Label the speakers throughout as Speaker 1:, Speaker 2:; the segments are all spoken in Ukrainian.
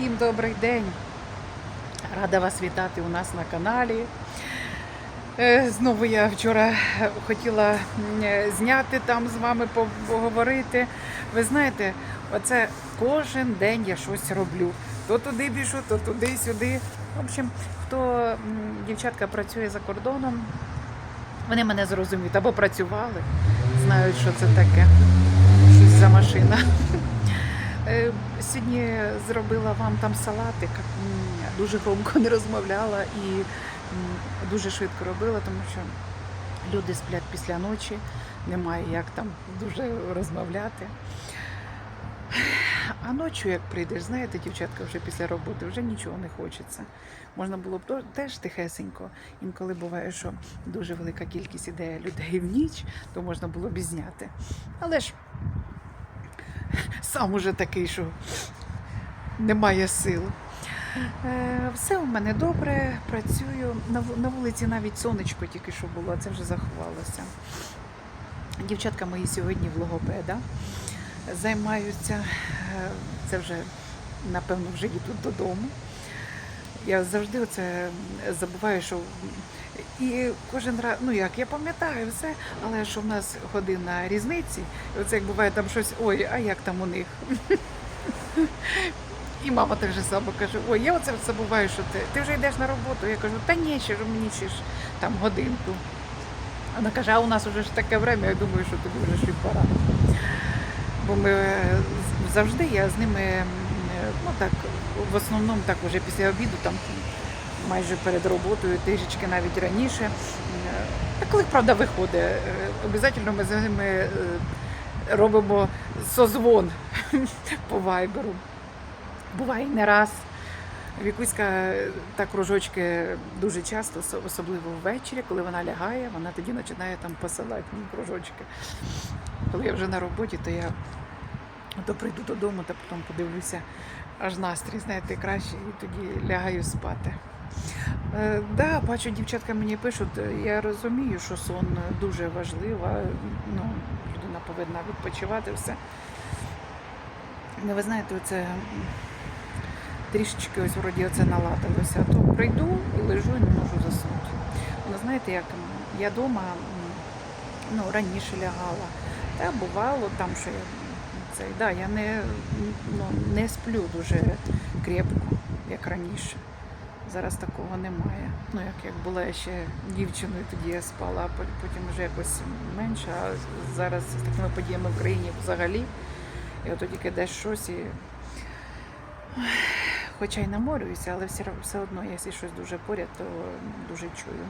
Speaker 1: Всім добрий день! Рада вас вітати у нас на каналі. Е, Знову я вчора хотіла зняти там з вами поговорити. Ви знаєте, оце кожен день я щось роблю. То туди біжу, то туди, сюди. В общем, хто дівчатка працює за кордоном, вони мене зрозуміють або працювали, знають, що це таке. Щось за машина. Е, Сьогодні зробила вам там салатик. Дуже громко не розмовляла і дуже швидко робила, тому що люди сплять після ночі, немає як там дуже розмовляти. А ночі, як прийдеш, знаєте, дівчатка вже після роботи вже нічого не хочеться. Можна було б теж тихесенько. Інколи буває, що дуже велика кількість іде людей в ніч, то можна було б і зняти. Але ж сам уже такий, що немає сил. Е, Все у мене добре, працюю. На вулиці навіть сонечко тільки що було, це вже заховалося. Дівчатка мої сьогодні в логопеда займаються. Е, Це вже, напевно, вже йдуть додому. Я завжди оце забуваю, що і кожен раз, ну як, я пам'ятаю все, але що в нас година різниці, і оце як буває там щось, ой, а як там у них? І мама так же само каже: ой, я оце забуваю, що ти, ти вже йдеш на роботу. Я кажу, та ні, ще ж мені ще ж там годинку. Вона каже, а у нас вже ж таке время, я думаю, що тобі вже і пора. Бо ми е, завжди я з ними, ну так, в основному так вже після обіду, там майже перед роботою, трішечки навіть раніше. Е, Та коли правда виходить, обов'язково ми з ними е, робимо созвон по вайберу. Буває не раз. Вікуська е, та кружочки дуже часто, особливо ввечері, коли вона лягає, вона тоді починає там посилати мені кружочки. Коли я вже на роботі, то я то прийду додому та потім подивлюся, аж настрій, знаєте, краще, і тоді лягаю спати. Е, да, бачу, дівчатка мені пишуть, е, я розумію, що сон дуже важливо, ну, людина повинна відпочивати все. Ну, ви знаєте, оце м, трішечки ось вроді оце наладилося. А то прийду і лежу і не можу заснути. Ну, знаєте, як я вдома ну, раніше лягала. Та бувало там, що я цей, да, я не, ну, не сплю дуже крепко, як раніше. Зараз такого немає. Ну, як, як була я ще дівчиною, тоді я спала, потім вже якось менше. А зараз з такими подіями в країні взагалі. І от тільки йдеш щось і. Хоча й наморююся, але все, все одно, якщо щось дуже поряд, то дуже чую.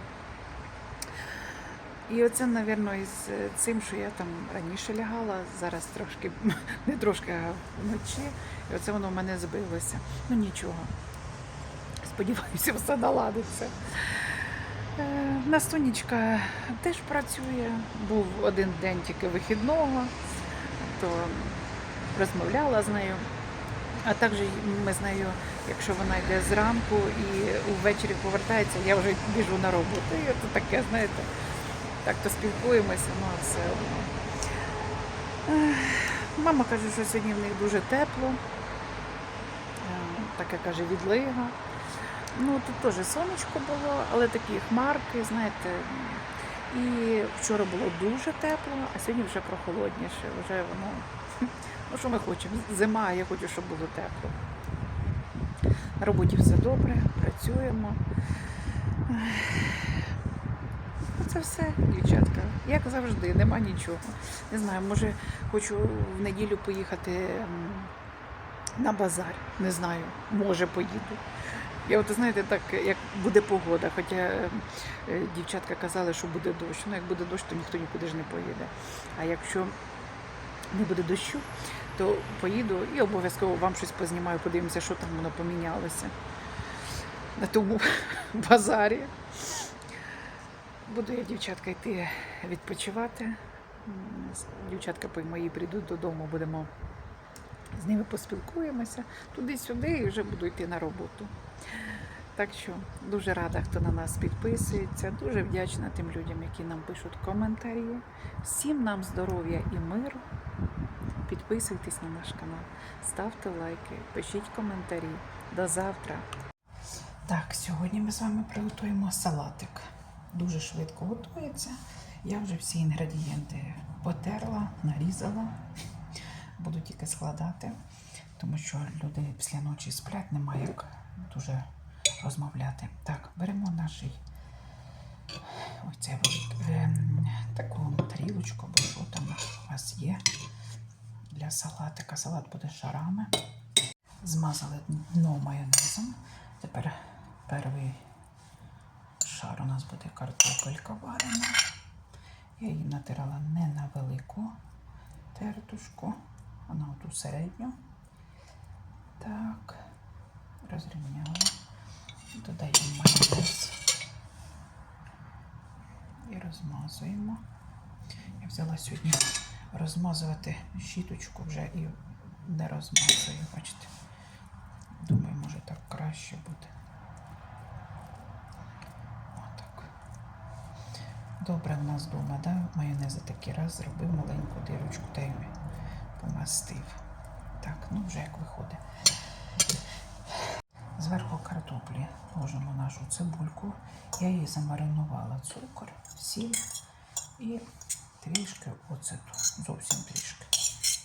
Speaker 1: І оце, напевно, із е, цим, що я там раніше лягала, зараз трошки, не трошки, а вночі. І оце воно в мене збилося. Ну нічого. Сподіваюся, все наладиться. Е, Настунічка теж працює. Був один день тільки вихідного, то розмовляла з нею. А також ми з нею, якщо вона йде зранку і ввечері повертається, я вже біжу на роботу. І це таке, знаєте, так то спілкуємося, ну все одно. Мама каже, що сьогодні в них дуже тепло. Е, Таке каже, відлига. Ну, тут теж сонечко було, але такі хмарки, знаєте. І вчора було дуже тепло, а сьогодні вже прохолодніше. Вже воно. Ну, що ми хочемо? Зима, я хочу, щоб було тепло. На роботі все добре, працюємо. Це все, дівчатка. Як завжди, нема нічого. Не знаю, може, хочу в неділю поїхати на базар. Не знаю, може поїду. Я от знаєте, так як буде погода, хоча е, дівчатка казали, що буде дощ. Ну, як буде дощ, то ніхто нікуди ж не поїде. А якщо не буде дощу, то поїду і обов'язково вам щось познімаю, подивимося, що там воно помінялося на тому базарі. Буду я, дівчатка, йти відпочивати. Дівчатка по- мої прийдуть додому, будемо з ними поспілкуємося туди-сюди і вже буду йти на роботу. Так що дуже рада, хто на нас підписується. Дуже вдячна тим людям, які нам пишуть коментарі. Всім нам здоров'я і миру. підписуйтесь на наш канал, ставте лайки, пишіть коментарі. До завтра. Так, сьогодні ми з вами приготуємо салатик. Дуже швидко готується. Я вже всі інгредієнти потерла, нарізала. Буду тільки складати, тому що люди після ночі сплять, немає як дуже розмовляти. Так, беремо наш оце ем, таку тарілочку, або що там у вас є для салатика. Салат буде шарами. Змазали дно майонезом. Тепер перший шар у нас буде картопелька варена. Я її натирала не на велику тертушку, а на ту середню. Так, розрівняла. Додаємо майонез і розмазуємо. Я взяла сьогодні розмазувати щіточку вже і не розмазую, бачите. Думаю, може так краще буде. Добре в нас вдома, да? майонези такий раз зробив маленьку дирочку та й помастив. Так, ну вже як виходить. Зверху картоплі ложимо нашу цибульку. Я її замаринувала цукор, сіль і трішки оцету. Зовсім трішки.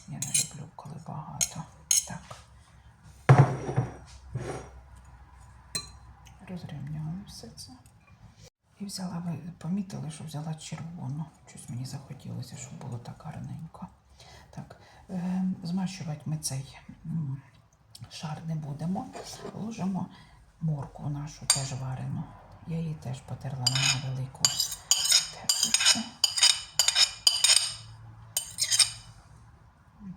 Speaker 1: Я не люблю, коли багато. Так. Розрівняли все це. І взяла, ви помітили, що взяла червону. Щось мені захотілося, щоб було так гарненько. Так, е, змащувати ми цей шар не будемо. Ложимо моркву нашу теж варену. Я її теж потерла на велику тертушку.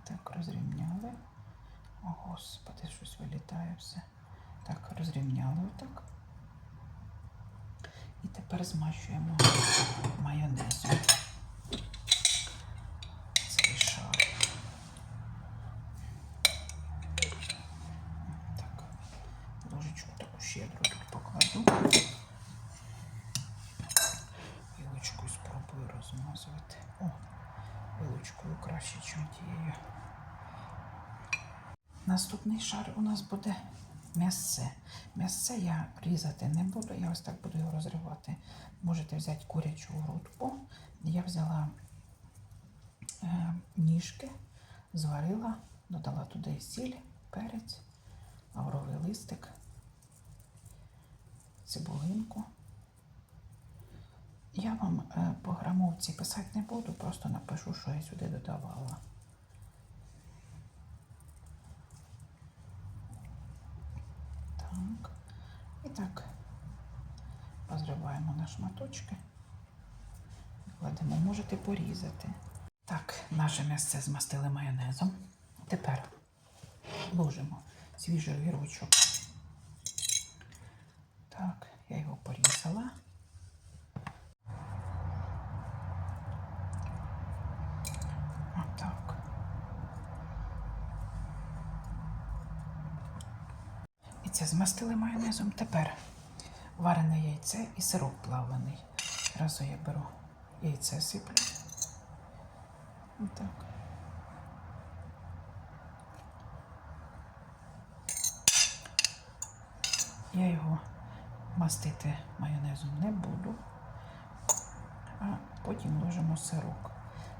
Speaker 1: Так, розрівняли. О, Господи, щось вилітає все. Так, розрівняли отак. І тепер змащуємо майонезом. Цей шар. Так, таку щедру тут покладу. Вилочкою спробую розмазувати. О, вилочкою краще, ніж тією. Наступний шар у нас буде м'ясце. М'ясце я різати не буду, я ось так буду його розривати. Можете взяти курячу грудку. Я взяла е, ніжки, зварила, додала туди сіль, перець, лавровий листик, цибулинку. Я вам е, по грамовці писати не буду, просто напишу, що я сюди додавала. Так. І так розриваємо на шматочки. Кладемо, можете порізати. Так, наше м'ясце змастили майонезом. Тепер ложимо свіжий огірочок. Так, я його порізала. Отак. Це змастили майонезом. Тепер варене яйце і сироп плавлений. Разу я беру яйце сиплю. Отак. Я його мастити майонезом не буду, а потім ложимо сирок.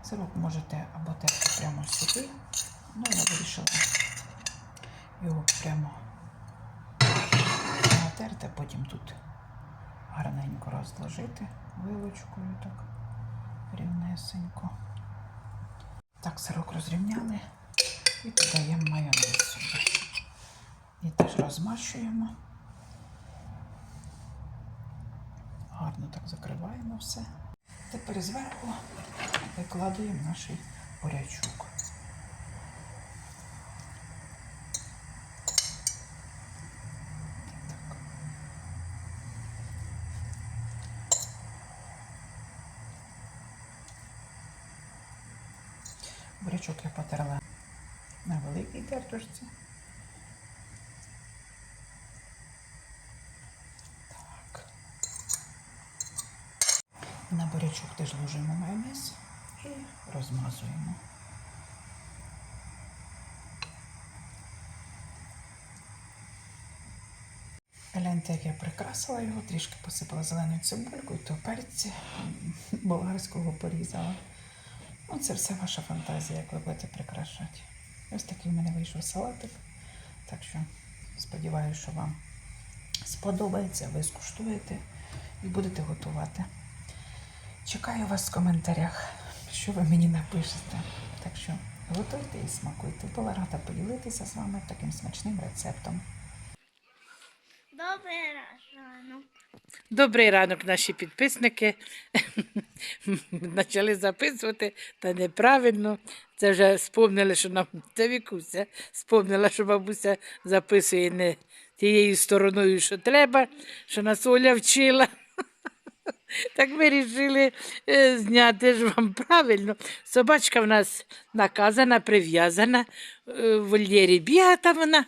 Speaker 1: Сироп можете або терти прямо сюди, ну я вирішила його прямо натерти, а потім тут гарненько розложити вилочкою так рівнесенько. Так, сирок розрівняли і додаємо майонез сюди. І теж розмащуємо. Гарно так закриваємо все. Тепер зверху викладаємо наш бурячок. Бурячок я потерла на великій тертушці. Так. На бурячок теж ложимо майонез і розмазуємо. Гляньте, як я прикрасила його, трішки посипала зеленою цибулькою, то перці болгарського порізала. Ну, це все ваша фантазія, як ви будете прикрашати. Ось такий в мене вийшов салатик. Так що сподіваюся, що вам сподобається, ви скуштуєте і будете готувати. Чекаю вас в коментарях, що ви мені напишете. Так що готуйте і смакуйте. Була рада поділитися з вами таким смачним рецептом.
Speaker 2: Добрий ранок.
Speaker 3: Добрий ранок, наші підписники. Почали записувати, та неправильно. Це вже спомнили, що нам це вікуся. Спомнила, що бабуся записує не тією стороною, що треба, що нас Оля вчила. Так ми вирішили е, зняти ж вам правильно. Собачка в нас наказана, прив'язана. е, В вольєрі бігає вона,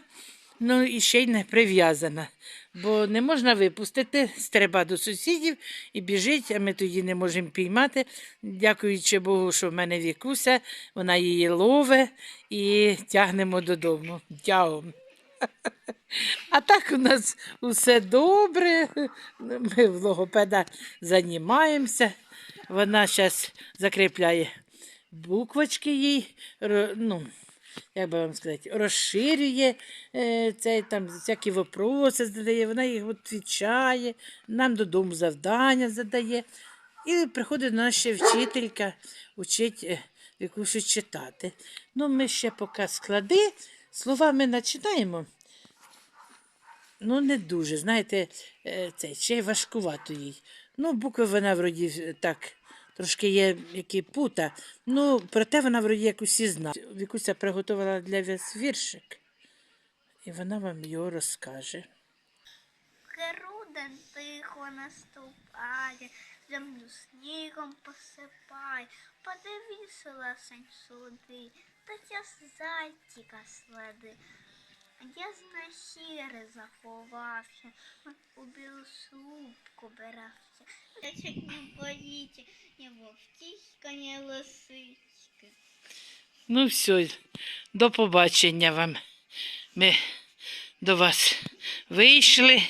Speaker 3: ну і ще й не прив'язана. Бо не можна випустити, треба до сусідів і біжить, а ми тоді не можемо піймати. Дякуючи Богу, що в мене вікуся, вона її лове і тягнемо додому. Тягом. А так у нас усе добре. Ми в логопеда займаємося. Вона зараз закріпляє буквочки їй, ну, як би вам сказати, розширює е, цей, там, всякі вопроси задає, вона їх відповідає, нам додому завдання задає. І приходить наша вчителька, учить е, якусь читати. Ну, ми ще поки склади, слова ми починаємо. Ну, не дуже, знаєте, е, це ще важкувато їй. Ну, букви вона вроді е, так, трошки є які пута. Ну, проте вона вроді як усі знає. Вікуся приготувала для вас віршик, і вона вам його розкаже.
Speaker 2: Грудень тихо наступає, землю снігом посипає. Подивися ласень суди, та я зайчика следи. Я на сіре заховався, у білу слупку бирався. Я чуть не боїться, ні вовтіська, ні лисичка.
Speaker 3: Ну, все, до побачення вам. Ми до вас вийшли,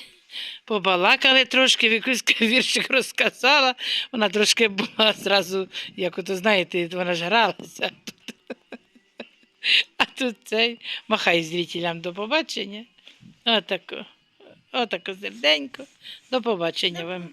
Speaker 3: побалакали трошки, Вікуська віршик розказала. Вона трошки була зразу, як ото знаєте, вона ж гралася. А тут цей махай зрителям до побачення. Отако, отако серденько. До побачення вам.